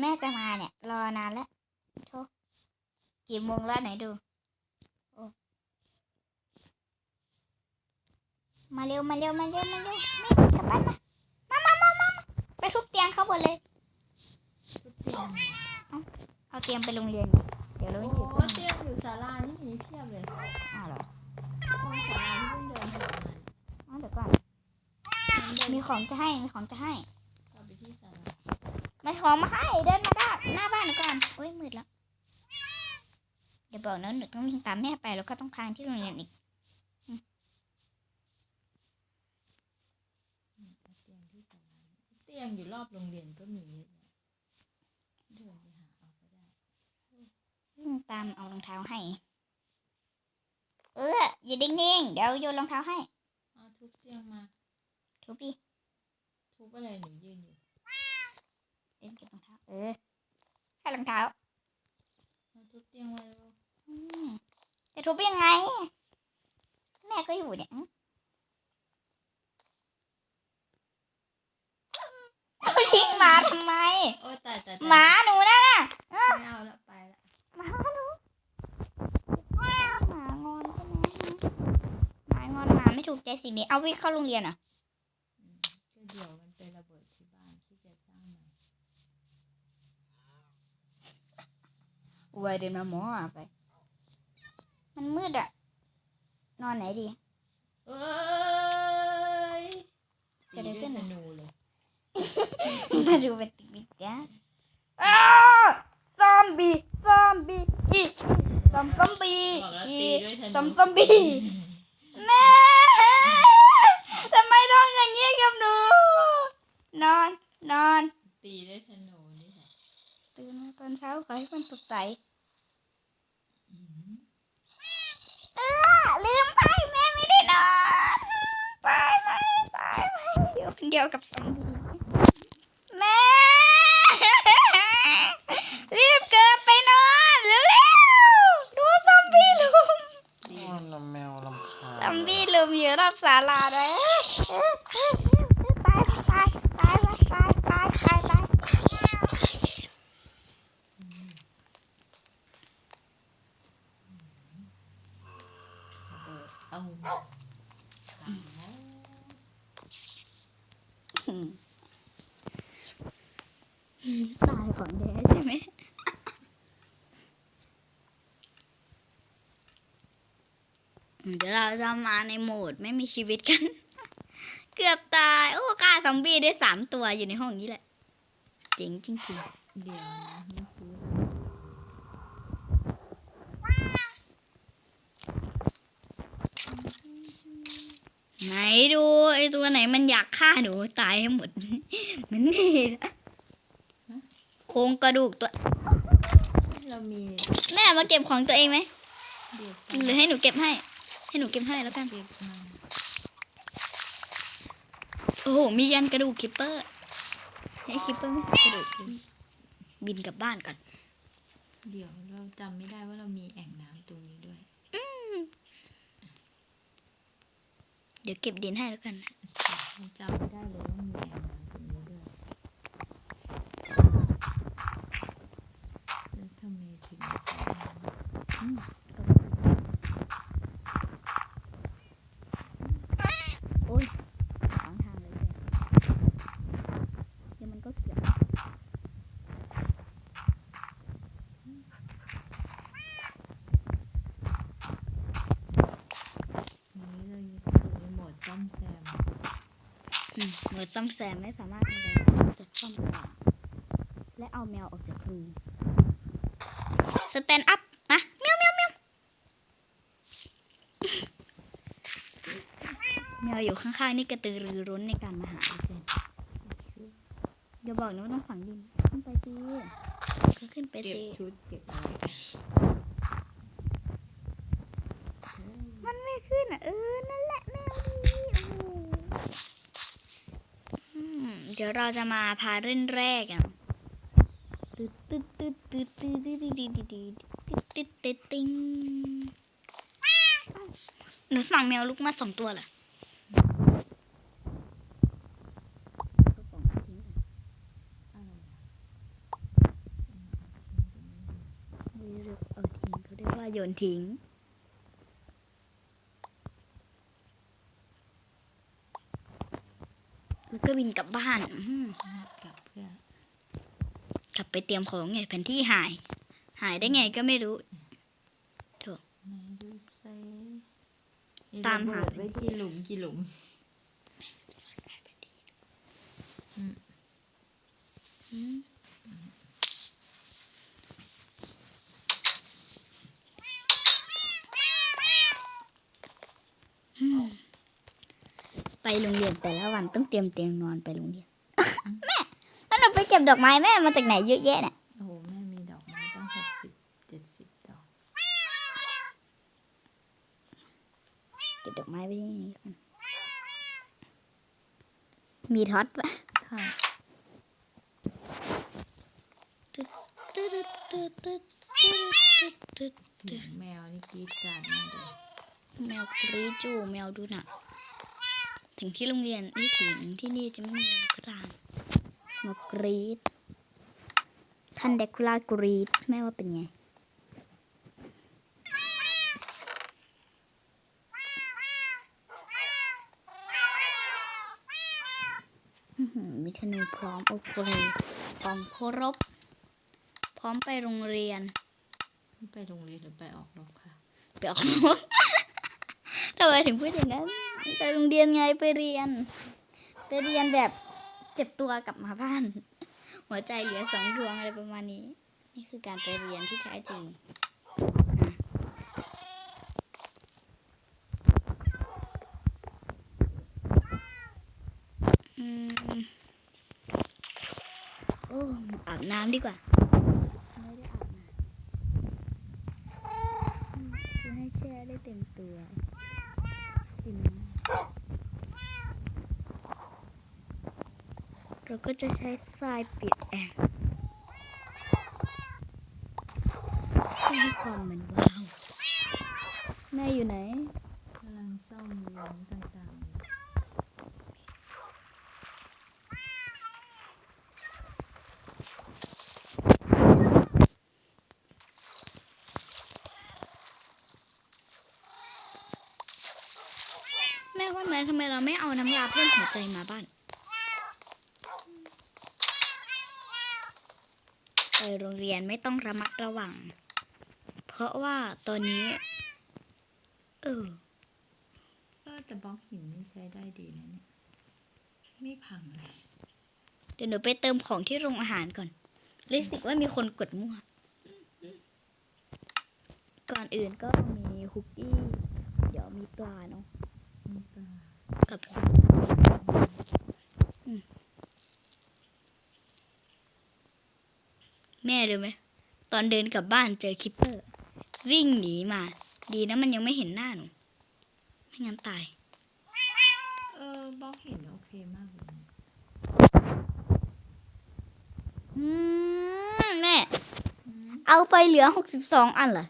แม่จะมาเนี่ย รอนานแล้วโทกี่โมงแล้วไหนดูโอ้มาเร็วมาเร็วมาเร็วมาเร็วไม่กลับบ้านมามามามามามาไปทุบเตียงเขาหมดเลยทุกเตียงเอาเตียงไปโรงเรียน เดี๋ยวเราโอ้จะต้องเตียงอยู่ศาลานี่มีเพียบเลยอ้าวเหรอตรงศาลาที่เพิ่งเดินผ่านมาอ้าวเดี๋ยวก่อน มีของจะให้ มีของจะให้ กลับไปที่ศาลา ไม่ของมาให้เดินมาด้านหน้าบ้านหนูก่อนโอ้ยมืดแล้วเดี๋ยวบอกนะหนูต้องวิ่งตามแม่ไปแล้วก็ต้องพาที่โรงเรียนอีกเอาเตียงที่ศาลาเตียงอยู่รอบโรงเรียนก็มีเยอะแยะเดินไปหาเอาก็ได้วิ่งตามเอารองเท้าให้ เอออย่าดิ่งๆเดี๋ยวโยนรองเท้าให้เอาทุบเตียงมาทุบดิทุบอะไรหนูยืนอยู่ เล่นเก็บรองเท้า เออ ให้รองเท้าเอาทุบเตียงไว้แล้วอืมจะทุบยังไง แม่ก็อยู่เนี่ยอื้อเอายิงหมาทำไม โอ้ยตายตายตายหมาหนูนะน่ะไม่เอาละไปละหมาหนูหมางอนใช่ไหมหมางอนหมาไม่ถูกใจสิ่งนี้ เอาวิ่งเข้าโรงเรียนเหรอะ อืมก็เดี๋ยวมันไประเบิดที่บ้านที่จะสร้างใหม่ ไว้ เดินมาหมอไป มันมืดอะนอนไหนดีเอ้ยเกิดอะไรขึ้นนูเลยมาดูเป็นติ๊กติ๊กนะอ้าซอมบี้ซอมบี้อีซอมซอมบี้อีซอมซอมบี้แม่ทำไมต้องอย่างนี้กับหนู นอนนอน ตีด้วยธนูนี่แหละตื่นมาตอนเช้าขอให้มันสดใส อืม เออลืมไปแม่ไม่ได้นอนไปไหมไปไหมอยู่คน เดียวกับซอมบี้แม่รีบเกิดไปนอนเร็วๆดูซอมบี้ลุมอ้อนละแมวลำคาญซอมบี้ลุมอยู่รอบศาลาเลยตายตายตายตายตายตายตายเอา ตายก่อนแดใช่ไหมเดี๋ยวเราจะมาในโหมดไม่มีชีวิตกัน เกือบตาย โอ้ฆ่าซอมบี้ได้สามตัวอยู่ในห้องนี้แหละเจ๋งจริงเดี๋ยวนะนี่คือ ๆ ไหนดูไอตัวไหนมันอยากฆ่าหนูตายให้หมด มันนี่นะโครงกระดูกตัว เรามีแม่มาเก็บของตัวเองไหมเด็กหรือให้หนูเก็บให้ ให้หนูเก็บให้แล้วกัน เด็กมาโอ้โห มียันกระดูกคิปเปอร์ ให้คิปเปอร์ไม่กระดูกบินกลับบ้านก่อน เดี๋ยวเราจำไม่ได้ว่าเรามีแอ่งน้ำตรงนี้ด้วย ดี๋ยวเก็บดินให้แล้วกันจำไม่ได้เลยว่ามีแอ่งน้ำตรงนี้ด้วยแล้วทำไมถึงอ่งน้ำโอ้ยขวางทางเลยเนี่ยเดี๋ยวมันก็เขียว นี้เราอยู่ในโหมดซ่อมแซม อื มหน่วยซ่อมแซมไม่สามารถทำได้จะซ่อมได้และเอาแมวออกจากรูสแตนด์อัพนะเมียวเมียวเมียวแมวอยู่ข้างๆนี่กระตือรือร้นในการมาหาเพื่อนอย่าบอกนะว่าต้องฝังดินขึ้นไปสิก็ขึ้นไปเก็บสิชุดเก็บอะไรมันไม่ขึ้นอะเออนั่นแหละแมวดี เดี๋ยวเราจะมาพาเล่นแรกกันเดตึ๊ติ๊งหนูสั่งแมวลูกมาสองตัวเหรอเอทิ้งเขาเรียกว่าโยนทิ้ง แล้วก็บินกลับบ้านอื้อหือกลับเพื่อกลับไปเตรียมของไงแผนที่หาย หายได้ไงก็ไม่รู้ไหนดูเซตามหาระเบิดไว้กี่หลุมกี่หลุม อืมอืมไป โรงเรียนแต่ละวันต้องเตรียมเตียงนอนไปโรงเรียน แม่แล้วหนูไปเก็บดอกไม้แม่มาจากไหนเยอะแยะเนี่ยโอ้โหแม่มีดอกไม้ตั้งหกสิบเจ็ดสิบดอก เก็บดอกไม้ไว้ที่นี่ก่อนมีท็อตปะค่ะตึ๊ดตึ๊ดตึ๊ดตึ๊ดตึ๊ดตึ๊ดเสียงแมวนี่กรีดกรารมากเลยแมวกรีดจูแมวดูหนัก ถึงที่โรงเรียนนี่ถึงที่นี่จะไม่มีแมวก็ตามแมวกรีดท่านเดคูล่ากรีดแม่ว่าเป็นไงอื้อหือมีธนูพร้อมโอเคพร้อมเคารพพร้อมไปโรงเรียนนี่ไปโรงเรียนหรือไปออกรบค่ะ ไปออกรบ ทำไมถึงพูดอย่างนั้นไปโรงเรียนไงไปเรียน ไปเรียนแบบเจ็บตัวกลับมาบ้าน หัวใจเหลือสองดวงอะไรประมาณนี้ นี่คือการไปเรียนที่แท้จริงอืมโอ้อาบน้ำดีกว่า ไม่ได้อาบน้ำ คือให้แช่ได้เต็มตัวสินะ เราก็จะใช้ทรายปิดแอ่งเพื่อให้ความเหมือนว้าว แม่อยู่ไหนกำลังซ่อมเลี้ยงต่างๆ แม่ว่าแม่ทำไมเราไม่เอาน้ำยาเพิ่มหัวใจมาบ้าน ไป โรงเรียนไม่ต้องระมัดระวัง เพราะว่าตอนนี้ เออเออแต่บล็อกหินนี่ใช้ได้ดีนะเนี่ย ไม่พังเลย เดี๋ยวหนูไปเติมของที่โรงอาหารก่อนรู้สึกว่ามีคนกดมั่ว ก่อนอื่นก็มีคุกกี้ เดี๋ยวมีปลาเนาะ มีปลา กับอื มแม่รู้ไหมตอนเดินกลับบ้านเจอคิปเปอร์ วิ่งหนีมา ดีนะมันยังไม่เห็นหน้าหนูไม่งั้นตาย เออบล็อกหินโอเคมากเลยนะอืมแม่ อืมเอาไปเหลือหกสิบสองอันเหรอ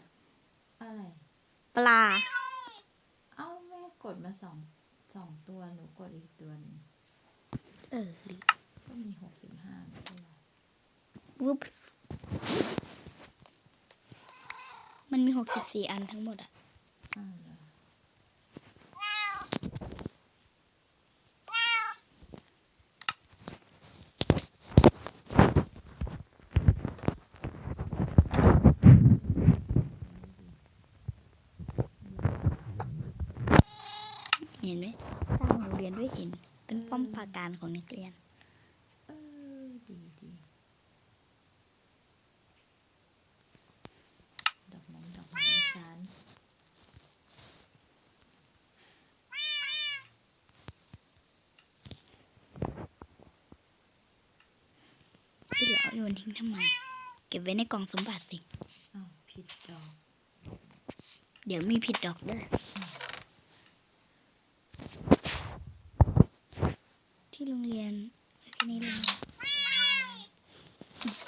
อะไร ปลา เอ้าแม่กดมาสองสองตัวหนูกดอีกตัวหนึงเออลืมก็มีหกสิบห้าไม่ใช่เหรอวูป มันมีหกสิบสี่อันทั้งหมดอะอ้าวเหรอเห็นไหมสร้างโรงเรียนด้วยหิน เป็นป้อมปราการของนักเรียน เออดีดีดอกไม้ดอกไม้ฉัน ที่เหลือเอา โยนทิ้งทำไม เก็บไว้ในกล่องสมบัติสิอ้าวผิดดอก เดี๋ยวมีผิดดอกด้วย ที่โรงเรียนไว้แค่นี้เลย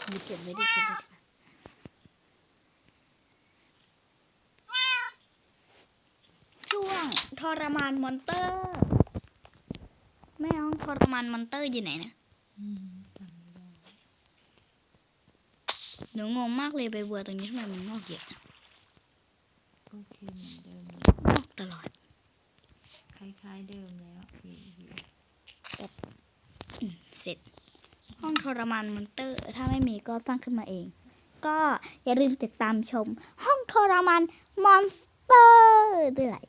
หรือเก็บไว้ดิเก็บไว้ดีกว่าช่วงทรมานมอนเตอร์ แม่ห้องทรมานมอนเตอร์อยู่ไหนนะ อืมจำไม่ได้ หนูงงมากเลยใบบัวตรงนี้ทำไมมันงอกเยอะจังโอเคเหมือนเดิมเลยออกตลอด คล้ายๆเดิมแล้วอีกเสร็จ ห้องทรมานมอนเตอร์ ถ้าไม่มีก็สร้างขึ้นมาเอง ก็อย่าลืมติดตามชม ห้องทรมานมอนสเตอร์ด้วย